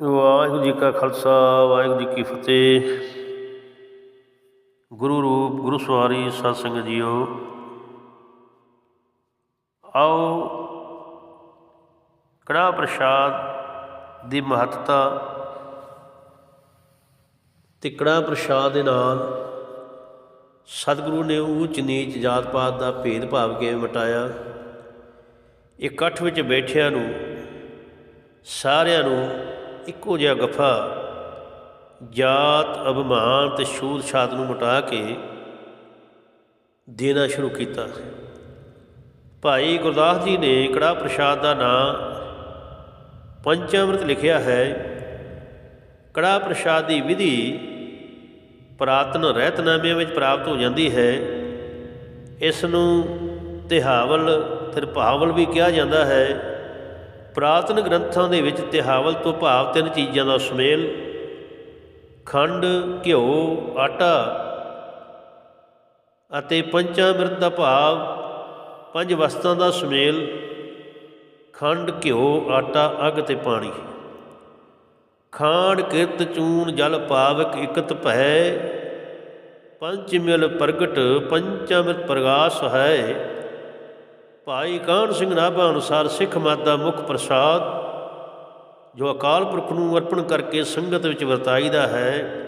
ਵਾਹਿਗੁਰੂ ਜੀ ਕਾ ਖਾਲਸਾ, ਵਾਹਿਗੁਰੂ ਜੀ ਕੀ ਫਤਿਹ। ਗੁਰੂ ਰੂਪ, ਗੁਰੂ ਸਵਾਰੀ ਸਤ ਸੰਗਤ ਜੀਓ। ਆਓ ਕੜਾ ਪ੍ਰਸ਼ਾਦ ਦੀ ਮਹੱਤਤਾ ਤੇ ਕੜਾ ਪ੍ਰਸ਼ਾਦ ਦੇ ਨਾਲ ਸਤਿਗੁਰੂ ਨੇ ਉੱਚ ਨੀਚ ਜਾਤ ਪਾਤ ਦਾ ਭੇਦਭਾਵ ਕਿਵੇਂ ਮਿਟਾਇਆ, ਇਕੱਠ ਵਿੱਚ ਬੈਠਿਆਂ ਨੂੰ ਸਾਰਿਆਂ ਨੂੰ ਇੱਕੋ ਜਿਹਾ ਗਫਾ। ਜਾਤ, ਅਭਿਮਾਨ ਤੇ ਛੂਤ ਛਾਤ ਨੂੰ ਮਿਟਾ ਕੇ ਦੇਣਾ ਸ਼ੁਰੂ ਕੀਤਾ। ਭਾਈ ਗੁਰਦਾਸ ਜੀ ਨੇ ਕੜਾ ਪ੍ਰਸ਼ਾਦ ਦਾ ਨਾਮ ਪੰਚਾਮ੍ਰਿਤ ਲਿਖਿਆ ਹੈ। ਕੜਾ ਪ੍ਰਸ਼ਾਦ ਦੀ ਵਿਧੀ ਪ੍ਰਾਤਨ ਰਹਿਤਨਾਮਿਆਂ ਵਿੱਚ ਪ੍ਰਾਪਤ ਹੋ ਜਾਂਦੀ ਹੈ। ਇਸ ਨੂੰ ਤਿਹਾਵਲ ਤਿਰਭਾਵਲ ਵੀ ਕਿਹਾ ਜਾਂਦਾ ਹੈ। ਪ੍ਰਾਤਨ ਗ੍ਰੰਥਾਂ ਦੇ ਵਿੱਚ ਤਿਹਾਵਲ ਤੋਂ ਭਾਵ ਤਿੰਨ ਚੀਜ਼ਾਂ ਦਾ ਸੁਮੇਲ। ਖੰਡ, ਘਿਓ, ਆਟਾ ਅਤੇ ਪੰਚਾਮ੍ਰਿਤ ਦਾ ਭਾਵ ਪੰਜ ਵਸਤਾਂ ਦਾ ਸੁਮੇਲ। ਖੰਡ, ਘਿਓ, ਆਟਾ, ਅਗ ਤੇ ਪਾਣੀ। ਖਾਂਡ ਕਿਰਤ ਚੂਨ ਜਲ, ਪਾਵਕ, ਇਕਤ, ਭੈ। ਪੰਚ ਮਿਲ ਪ੍ਰਗਟ, ਪੰਚਾਮ੍ਰਿਤ ਪ੍ਰਗਾਸ ਹੈ। ਭਾਈ ਕਾਹਨ ਸਿੰਘ ਨਾਭਾ ਅਨੁਸਾਰ ਸਿੱਖ ਮਤ ਦਾ ਮੁੱਖ ਪ੍ਰਸਾਦ ਜੋ ਅਕਾਲ ਪੁਰਖ ਨੂੰ ਅਰਪਣ ਕਰਕੇ ਸੰਗਤ ਵਿੱਚ ਵਰਤਾਈਦਾ ਹੈ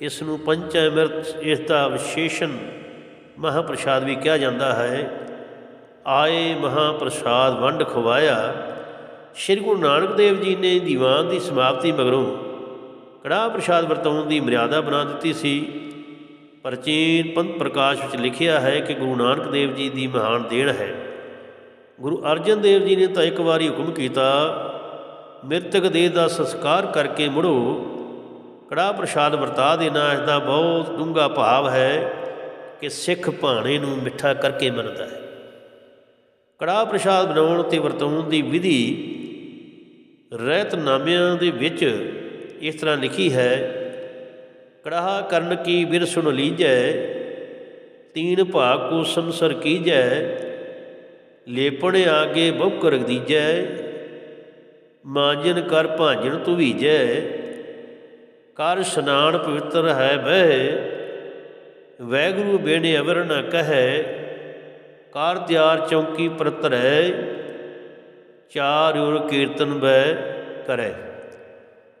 ਇਸ ਨੂੰ ਪੰਚਾਮ੍ਰਿਤ ਇਸ ਦਾ ਵਿਸ਼ੇਸ਼ਣ ਮਹਾਪ੍ਰਸਾਦ ਵੀ ਕਿਹਾ ਜਾਂਦਾ ਹੈ। ਆਏ ਮਹਾਪ੍ਰਸਾਦ ਵੰਡ ਖਵਾਇਆ। ਸ੍ਰੀ ਗੁਰੂ ਨਾਨਕ ਦੇਵ ਜੀ ਨੇ ਦੀਵਾਨ ਦੀ ਸਮਾਪਤੀ ਮਗਰੋਂ ਕੜਾ ਪ੍ਰਸ਼ਾਦ ਵਰਤਾਉਣ ਦੀ ਮਰਿਆਦਾ ਬਣਾ ਦਿੱਤੀ ਸੀ। ਪ੍ਰਾਚੀਨ ਪੰਥ ਪ੍ਰਕਾਸ਼ ਵਿੱਚ ਲਿਖਿਆ ਹੈ ਕਿ ਗੁਰੂ ਨਾਨਕ ਦੇਵ ਜੀ ਦੀ ਮਹਾਨ ਦੇਣ ਹੈ। ਗੁਰੂ ਅਰਜਨ ਦੇਵ ਜੀ ਨੇ ਤਾਂ ਇੱਕ ਵਾਰੀ ਹੁਕਮ ਕੀਤਾ, ਮ੍ਰਿਤਕ ਦੇਹ ਦਾ ਸੰਸਕਾਰ ਕਰਕੇ ਮੁੜੋ ਕੜਾ ਪ੍ਰਸ਼ਾਦ ਵਰਤਾ ਦੇਣਾ ਇਸ ਦਾ ਬਹੁਤ ਡੂੰਘਾ ਭਾਵ ਹੈ ਕਿ ਸਿੱਖ ਭਾਣੇ ਨੂੰ ਮਿੱਠਾ ਕਰਕੇ ਮੰਨਦਾ ਹੈ। ਕੜਾ ਪ੍ਰਸ਼ਾਦ ਬਣਾਉਣ ਤੇ ਵਰਤਾਉਣ ਦੀ ਵਿਧੀ ਰਹਿਤਨਾਮਿਆਂ ਦੇ ਵਿੱਚ ਇਸ ਤਰ੍ਹਾਂ ਲਿਖੀ ਹੈ, ਕੜਾਹ ਕਰਨ ਕੀ ਬਿਰ ਸੁਣ ਲੀਜੈ, ਤੀਨ ਭਾਗ ਕੋ ਸੰਸਰ ਕੀਜੈ ਲੇਪਣ ਆਗੇ ਬਹੁ ਰਖ ਦੀਜੈ। ਮਾਂਜਨ ਕਰ ਭਾਂਜਨ ਤੁਵੀਜੈ ਕਰ ਸਨਾਨ ਪਵਿੱਤਰ ਹੈ ਬਹਿ। ਵੈਗੁਰੂ ਬੇਣੇ ਅਵਰ ਨ ਕਹੈ। ਕਾਰ ਤਿਆਰ ਚੌਂਕੀ ਪ੍ਰਤਰੈ। ਚਾਰ ਉਰ ਕੀਰਤਨ ਬੈ ਕਰੈ।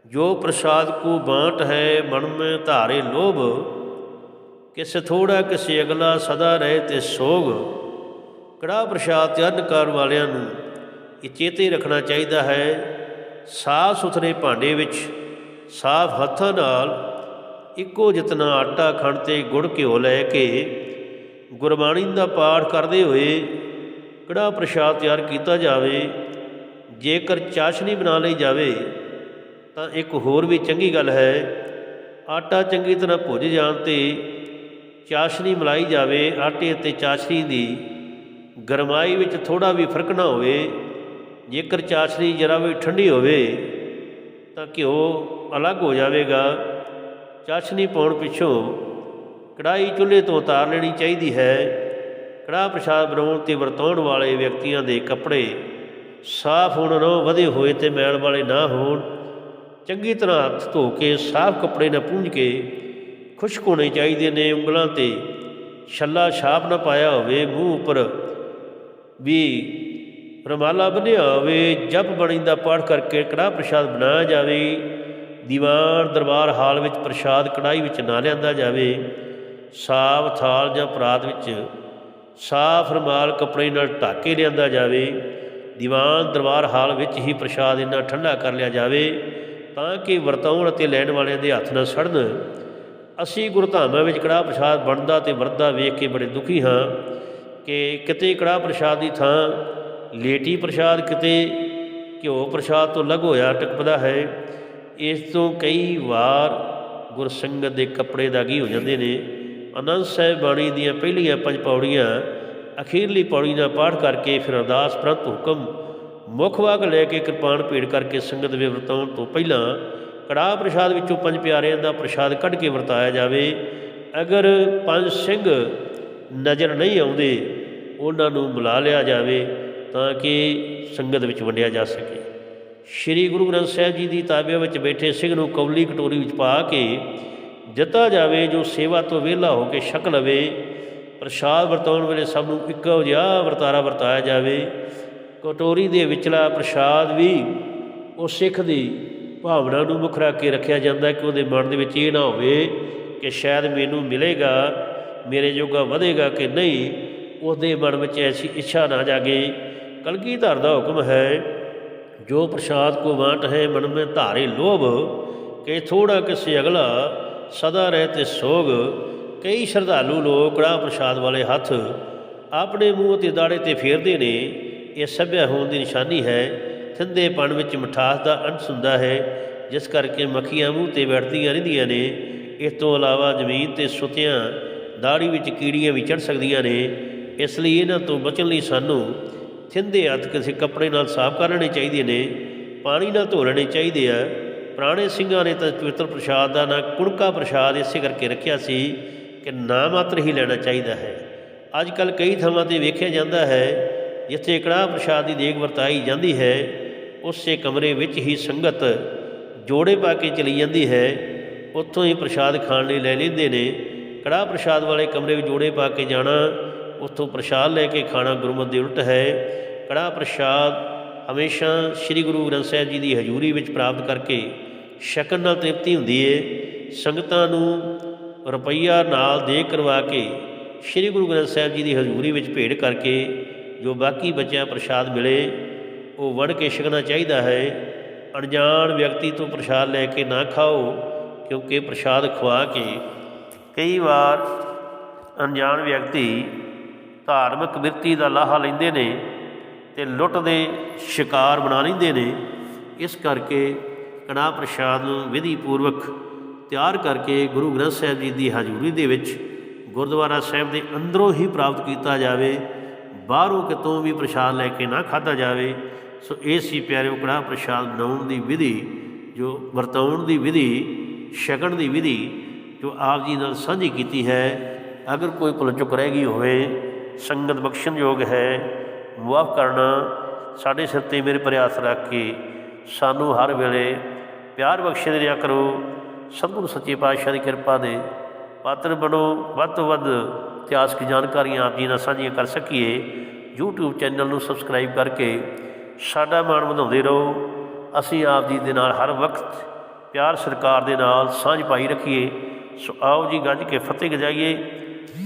ਜੋ ਪ੍ਰਸਾਦ ਕੋ ਬਾਟ ਹੈ ਮਨ ਮੈਂ ਧਾਰੇ ਲੋਭ। ਕਿਸ ਥੋੜਾ ਕਿਸੇ ਅਗਲਾ ਸਦਾ ਰਹੇ ਤੇ ਸੋਗ। ਕੜਾ ਪ੍ਰਸ਼ਾਦ ਤਿਆਰ ਕਰਨ ਵਾਲਿਆਂ ਨੂੰ ਇਹ ਚੇਤੇ ਰੱਖਣਾ ਚਾਹੀਦਾ ਹੈ, ਸਾਫ਼ ਸੁਥਰੇ ਭਾਂਡੇ ਵਿੱਚ, ਸਾਫ਼ ਹੱਥਾਂ ਨਾਲ ਇੱਕੋ ਜਿਤਨਾ ਆਟਾ ਖੰਡ ਤੇ ਗੁੜ ਘਿਓ ਲੈ ਕੇ ਗੁਰਬਾਣੀ ਦਾ ਪਾਠ ਕਰਦੇ ਹੋਏ ਕੜਾ ਪ੍ਰਸ਼ਾਦ ਤਿਆਰ ਕੀਤਾ ਜਾਵੇ। ਜੇਕਰ ਚਾਸ਼ਨੀ ਬਣਾ ਲਈ ਜਾਵੇ, ਤਾਂ ਇੱਕ ਹੋਰ ਵੀ ਚੰਗੀ ਗੱਲ ਹੈ, ਆਟਾ ਚੰਗੀ ਤਰ੍ਹਾਂ ਭੁੱਜ ਜਾਣ ਤੇ ਚਾਸ਼ਨੀ ਮਲਾਈ ਜਾਵੇ, ਆਟੇ ਅਤੇ ਚਾਸ਼ਨੀ ਦੀ ਗਰਮਾਈ ਵਿੱਚ ਥੋੜਾ ਵੀ ਫ਼ਰਕ ਨਾ ਹੋਵੇ, ਜੇਕਰ ਚਾਸ਼ਨੀ ਜਰਾ ਵੀ ਠੰਡੀ ਹੋਵੇ, ਤਾਂ ਘਿਓ ਅਲੱਗ ਹੋ ਜਾਵੇਗਾ। ਚਾਸ਼ਨੀ ਪਾਉਣ ਪਿੱਛੋਂ ਕੜਾਈ ਚੁੱਲ੍ਹੇ ਤੋਂ ਉਤਾਰ ਲੈਣੀ ਚਾਹੀਦੀ ਹੈ। ਕੜਾਹ ਪ੍ਰਸ਼ਾਦ ਬਣਾਉਣ ਤੇ ਵਰਤਾਉਣ ਵਾਲੇ ਵਿਅਕਤੀਆਂ ਦੇ ਕੱਪੜੇ ਸਾਫ਼ ਹੋਣ ਨਾ ਵਧੇ ਹੋਏ ਤੇ ਮੈਲ ਵਾਲੇ ਨਾ ਹੋਣ, ਚੰਗੀ ਤਰ੍ਹਾਂ ਹੱਥ ਧੋ ਕੇ ਸਾਫ਼ ਕੱਪੜੇ ਨਾਲ ਪੂੰਝ ਕੇ ਖੁਸ਼ਕ ਹੋਣੇ ਚਾਹੀਦੇ ਨੇ, ਉਂਗਲਾਂ ਤੇ ਛੱਲਾ ਛਾਪ ਨਾ ਪਾਇਆ ਹੋਵੇ, ਮੂੰਹ ਉੱਪਰ ਵੀ ਰਮਾਲਾ ਬੰਨਿਆ ਹੋਵੇ, ਜਪ ਬਣੀ ਦਾ ਪਾਠ ਕਰਕੇ ਕੜਾਹ ਪ੍ਰਸ਼ਾਦ ਬਣਾਇਆ ਜਾਵੇ, ਦੀਵਾਨ ਦਰਬਾਰ ਹਾਲ ਵਿੱਚ ਪ੍ਰਸ਼ਾਦ ਕੜਾਈ ਵਿੱਚ ਨਾ ਲਿਆਂਦਾ ਜਾਵੇ ਸਾਫ਼ ਥਾਲ ਜਾਂ ਪਰਾਤ ਵਿੱਚ ਸਾਫ਼ ਰਮਾਲ ਕੱਪੜੇ ਨਾਲ ਢੱਕ ਕੇ ਲਿਆਂਦਾ ਜਾਵੇ, ਦੀਵਾਨ ਦਰਬਾਰ ਹਾਲ ਵਿੱਚ ਹੀ ਪ੍ਰਸ਼ਾਦ ਇੰਨਾ ਠੰਡਾ ਕਰ ਲਿਆ ਜਾਵੇ, ਤਾਂ ਕਿ ਵਰਤਾਉਣ ਅਤੇ ਲੈਣ ਵਾਲਿਆਂ ਦੇ ਹੱਥ ਨਾ ਸੜਨ। ਅਸੀਂ ਗੁਰਧਾਮਾਂ ਵਿੱਚ ਕੜਾਹ ਪ੍ਰਸ਼ਾਦ ਬਣਦਾ ਤੇ ਵਰਦਾ ਵੇਖ ਕੇ ਬੜੇ ਦੁਖੀ ਹਾਂ। ਕਿ ਕਿਤੇ ਕੜਾਹ ਪ੍ਰਸ਼ਾਦ ਦੀ ਥਾਂ, ਲੇਟੀ ਪ੍ਰਸ਼ਾਦ, ਕਿਤੇ ਘਿਓ ਪ੍ਰਸ਼ਾਦ ਤੋਂ ਅਲੱਗ ਹੋਇਆ ਟਕਪਦਾ ਹੈ। ਇਸ ਤੋਂ ਕਈ ਵਾਰ ਗੁਰਸੰਗਤ ਦੇ ਕੱਪੜੇ ਦਾਗੀ ਹੋ ਜਾਂਦੇ ਨੇ। ਆਨੰਦ ਸਾਹਿਬ ਬਾਣੀ ਦੀਆਂ ਪਹਿਲੀਆਂ ਪੰਜ ਪੌੜੀਆਂ ਅਖੀਰਲੀ ਪੌੜੀ ਦਾ ਪਾਠ ਕਰਕੇ ਫਿਰ ਅਰਦਾਸ ਪ੍ਰੰਤ ਹੁਕਮ ਮੁੱਖ ਵਾਗ ਲੈ ਕੇ ਕਿਰਪਾਨ ਭੇਟ ਕਰਕੇ ਸੰਗਤ ਵੇ ਵਰਤਾਉਣ ਤੋਂ ਪਹਿਲਾਂ ਕੜਾਹ ਪ੍ਰਸ਼ਾਦ ਵਿੱਚੋਂ ਪੰਜ ਪਿਆਰਿਆਂ ਦਾ ਪ੍ਰਸ਼ਾਦ ਕੱਢ ਕੇ ਵਰਤਾਇਆ ਜਾਵੇ। ਅਗਰ ਪੰਜ ਸਿੰਘ ਨਜ਼ਰ ਨਹੀਂ ਆਉਂਦੇ ਉਹਨਾਂ ਨੂੰ ਮਿਲਾ ਲਿਆ ਜਾਵੇ ਤਾਂ ਕਿ ਸੰਗਤ ਵਿੱਚ ਵੰਡਿਆ ਜਾ ਸਕੇ। ਸ੍ਰੀ ਗੁਰੂ ਗ੍ਰੰਥ ਸਾਹਿਬ ਜੀ ਦੀ ਤਾਬਿਆ ਵਿੱਚ ਬੈਠੇ ਸਿੰਘ ਨੂੰ ਕੌਲੀ ਕਟੋਰੀ ਵਿੱਚ ਪਾ ਕੇ ਦਿੱਤਾ ਜਾਵੇ, ਜੋ ਸੇਵਾ ਤੋਂ ਵਿਹਲਾ ਹੋ ਕੇ ਛਕ ਲਵੇ, ਪ੍ਰਸ਼ਾਦ ਵਰਤਾਉਣ ਵੇਲੇ ਸਭ ਨੂੰ ਇੱਕੋ ਜਿਹਾ ਵਰਤਾਰਾ ਵਰਤਾਇਆ ਜਾਵੇ। ਕਟੋਰੀ ਦੇ ਵਿਚਲਾ ਪ੍ਰਸ਼ਾਦ ਵੀ ਉਹ ਸਿੱਖ ਦੀ ਭਾਵਨਾ ਨੂੰ ਮੁੱਖ ਰੱਖ ਕੇ ਰੱਖਿਆ ਜਾਂਦਾ ਕਿ ਉਹਦੇ ਮਨ ਦੇ ਵਿੱਚ ਇਹ ਨਾ ਹੋਵੇ ਕਿ ਸ਼ਾਇਦ ਮੈਨੂੰ ਮਿਲੇਗਾ, ਮੇਰੇ ਜੋਗਾ ਵਧੇਗਾ ਕਿ ਨਹੀਂ। ਉਹਦੇ ਮਨ ਵਿੱਚ ਐਸੀ ਇੱਛਾ ਨਾ ਜਾਗੇ। ਕਲਗੀਧਰ ਦਾ ਹੁਕਮ ਹੈ, ਜੋ ਪ੍ਰਸਾਦ ਕੋ ਵਾਂਟ ਹੈ, ਮਨ में ਧਾਰੇ ਲੋਭ ਕਿ ਥੋੜਾ ਕਿਸੇ ਅਗਲਾ, ਸਦਾ ਰਹਿ ਤੇ ਸੋਗ। ਕਈ ਸ਼ਰਧਾਲੂ ਲੋਕ ਕੜਾ ਪ੍ਰਸਾਦ ਵਾਲੇ ਹੱਥ ਆਪਣੇ ਮੂੰਹ ਤੇ ਦਾੜੇ ਤੇ ਫੇਰਦੇ ਨੇ। ਇਹ ਸਭਿਆ ਹੋਣ ਦੀ ਨਿਸ਼ਾਨੀ ਹੈ। ਥਿੰਦੇ ਪਣ ਵਿੱਚ ਮਿਠਾਸ ਦਾ ਅੰਸ਼ ਹੁੰਦਾ ਹੈ, ਜਿਸ ਕਰਕੇ ਮੱਖੀਆਂ ਮੂੰਹ ਤੇ ਬੈਠਦੀਆਂ ਰਹਿੰਦੀਆਂ ਨੇ। ਇਸ ਤੋਂ ਇਲਾਵਾ ਜ਼ਮੀਨ ਤੇ ਸੁਤਿਆਂ ਦਾੜੀ ਵਿੱਚ ਕੀੜੀਆਂ ਵੀ ਚੜ ਸਕਦੀਆਂ ਨੇ। ਇਸ ਲਈ ਇਹਨਾਂ ਤੋਂ ਬਚਣ ਲਈ ਸਾਨੂੰ ਥਿੰਦੇ ਹੱਥ ਕਿਸੇ ਕੱਪੜੇ ਨਾਲ ਸਾਫ਼ ਕਰ ਲੈਣੇ ਚਾਹੀਦੇ ਨੇ, ਪਾਣੀ ਨਾਲ ਧੋ ਲੈਣੇ ਚਾਹੀਦੇ ਆ। ਪੁਰਾਣੇ ਸਿੰਘਾਂ ਨੇ ਤਾਂ ਪਵਿੱਤਰ ਪ੍ਰਸ਼ਾਦ ਦਾ ਨਾਂ ਕੁੜਕਾ ਪ੍ਰਸ਼ਾਦ ਇਸੇ ਕਰਕੇ ਰੱਖਿਆ ਸੀ ਕਿ ਨਾ ਮਾਤਰ ਹੀ ਲੈਣਾ ਚਾਹੀਦਾ ਹੈ। ਅੱਜ ਕੱਲ ਕਈ ਥਾਵਾਂ ਤੇ ਵੇਖਿਆ ਜਾਂਦਾ ਹੈ, ਜਿੱਥੇ ਕੜਾਹ ਪ੍ਰਸ਼ਾਦ ਦੀ ਦੇਗ ਵਰਤਾਈ ਜਾਂਦੀ ਹੈ, ਉਸੇ ਕਮਰੇ ਵਿੱਚ ਹੀ ਸੰਗਤ ਜੋੜੇ ਪਾ ਕੇ ਚਲੀ ਜਾਂਦੀ ਹੈ। ਉੱਥੋਂ ਹੀ ਪ੍ਰਸ਼ਾਦ ਖਾਣ ਲਈ ਲੈ ਲੈਂਦੇ ਨੇ। ਕੜਾਹ ਪ੍ਰਸ਼ਾਦ ਵਾਲੇ ਕਮਰੇ ਵਿੱਚ ਜੋੜੇ ਪਾ ਕੇ ਜਾਣਾ ਉੱਥੋਂ ਪ੍ਰਸ਼ਾਦ ਲੈ ਕੇ ਖਾਣਾ ਗੁਰਮਤ ਦੇ ਉਲਟ ਹੈ। ਕੜਾਹ ਪ੍ਰਸ਼ਾਦ ਹਮੇਸ਼ਾ ਸ੍ਰੀ ਗੁਰੂ ਗ੍ਰੰਥ ਸਾਹਿਬ ਜੀ ਦੀ ਹਜ਼ੂਰੀ ਵਿੱਚ ਪ੍ਰਾਪਤ ਕਰਕੇ ਛਕਣ ਨਾਲ ਤ੍ਰਿਪਤੀ ਹੁੰਦੀ ਏ। ਸੰਗਤਾਂ ਨੂੰ ਰੁਪਈਆ ਨਾਲ ਦੇ ਕਰਵਾ ਕੇ ਸ੍ਰੀ ਗੁਰੂ ਗ੍ਰੰਥ ਸਾਹਿਬ ਜੀ ਦੀ ਹਜ਼ੂਰੀ ਵਿੱਚ ਭੇਟ ਕਰਕੇ ਜੋ ਬਾਕੀ ਬਚਿਆ ਪ੍ਰਸ਼ਾਦ ਮਿਲੇ, ਉਹ ਵੜ ਕੇ ਛਕਣਾ ਚਾਹੀਦਾ ਹੈ। ਅਣਜਾਣ ਵਿਅਕਤੀ ਤੋਂ ਪ੍ਰਸ਼ਾਦ ਲੈ ਕੇ ਨਾ ਖਾਓ, ਕਿਉਂਕਿ ਪ੍ਰਸ਼ਾਦ ਖਵਾ ਕੇ ਕਈ ਵਾਰ ਅਣਜਾਣ ਵਿਅਕਤੀ ਧਾਰਮਿਕ ਬਿਰਤੀ ਦਾ ਲਾਹਾ ਲੈਂਦੇ ਨੇ ਤੇ ਲੁੱਟ ਦੇ ਸ਼ਿਕਾਰ ਬਣਾ ਲੈਂਦੇ ਨੇ, ਇਸ ਕਰਕੇ ਕੜਾਹ ਪ੍ਰਸ਼ਾਦ ਨੂੰ ਵਿਧੀ ਪੂਰਵਕ ਤਿਆਰ ਕਰਕੇ ਗੁਰੂ ਗ੍ਰੰਥ ਸਾਹਿਬ ਜੀ ਦੀ ਹਾਜ਼ੂਰੀ ਦੇ ਵਿੱਚ ਗੁਰਦੁਆਰਾ ਸਾਹਿਬ ਦੇ ਅੰਦਰੋਂ ਹੀ ਪ੍ਰਾਪਤ ਕੀਤਾ ਜਾਵੇ, ਬਾਹਰੋਂ ਕਿਤੋਂ ਵੀ ਪ੍ਰਸ਼ਾਦ ਲੈ ਕੇ ਨਾ ਖਾਧਾ ਜਾਵੇ, ਸੋ ਇਹ ਸੀ ਪਿਆਰਿਓ ਕੜਾਹ ਪ੍ਰਸ਼ਾਦ ਬਣਾਉਣ ਦੀ ਵਿਧੀ, ਜੋ ਵਰਤਾਉਣ ਦੀ ਵਿਧੀ, ਛਕਣ ਦੀ ਵਿਧੀ, ਜੋ ਆਪ ਜੀ ਨਾਲ ਸਾਂਝੀ ਕੀਤੀ ਹੈ, ਅਗਰ ਕੋਈ ਭੁੱਲ ਰਹਿ ਗਈ ਹੋਵੇ ਸੰਗਤ ਬਖਸ਼ਣਯੋਗ ਹੈ। ਮੁਆਫ ਕਰਨਾ ਸਾਡੇ ਸਿਰ ਤੇ ਮੇਰੇ ਪ੍ਰਯਾਸ ਰੱਖ ਕੇ ਸਾਨੂੰ ਹਰ ਵੇਲੇ ਪਿਆਰ ਬਖਸ਼ੇ ਦਿਆ ਕਰੋ। ਸਤਿਗੁਰੂ ਸੱਚੇ ਪਾਤਸ਼ਾਹ ਦੀ ਕਿਰਪਾ ਦੇ ਪਾਤਰ ਬਣੋ। ਵੱਧ ਤੋਂ ਵੱਧ ਇਤਿਹਾਸਕ ਜਾਣਕਾਰੀਆਂ ਆਪ ਜੀ ਨਾਲ ਸਾਂਝੀਆਂ ਕਰ ਸਕੀਏ। YouTube ਚੈਨਲ ਨੂੰ ਸਬਸਕ੍ਰਾਈਬ ਕਰਕੇ ਸਾਡਾ ਮਾਣ ਵਧਾਉਂਦੇ ਰਹੋ। ਅਸੀਂ ਆਪ ਜੀ ਦੇ ਨਾਲ ਹਰ ਵਕਤ ਪਿਆਰ ਸਰਕਾਰ ਦੇ ਨਾਲ ਸਾਂਝ ਪਾਈ ਰੱਖੀਏ। ਸੋ ਆਓ ਜੀ ਗੱਜ ਕੇ ਫਤਿਹ ਗਜਾਈਏ।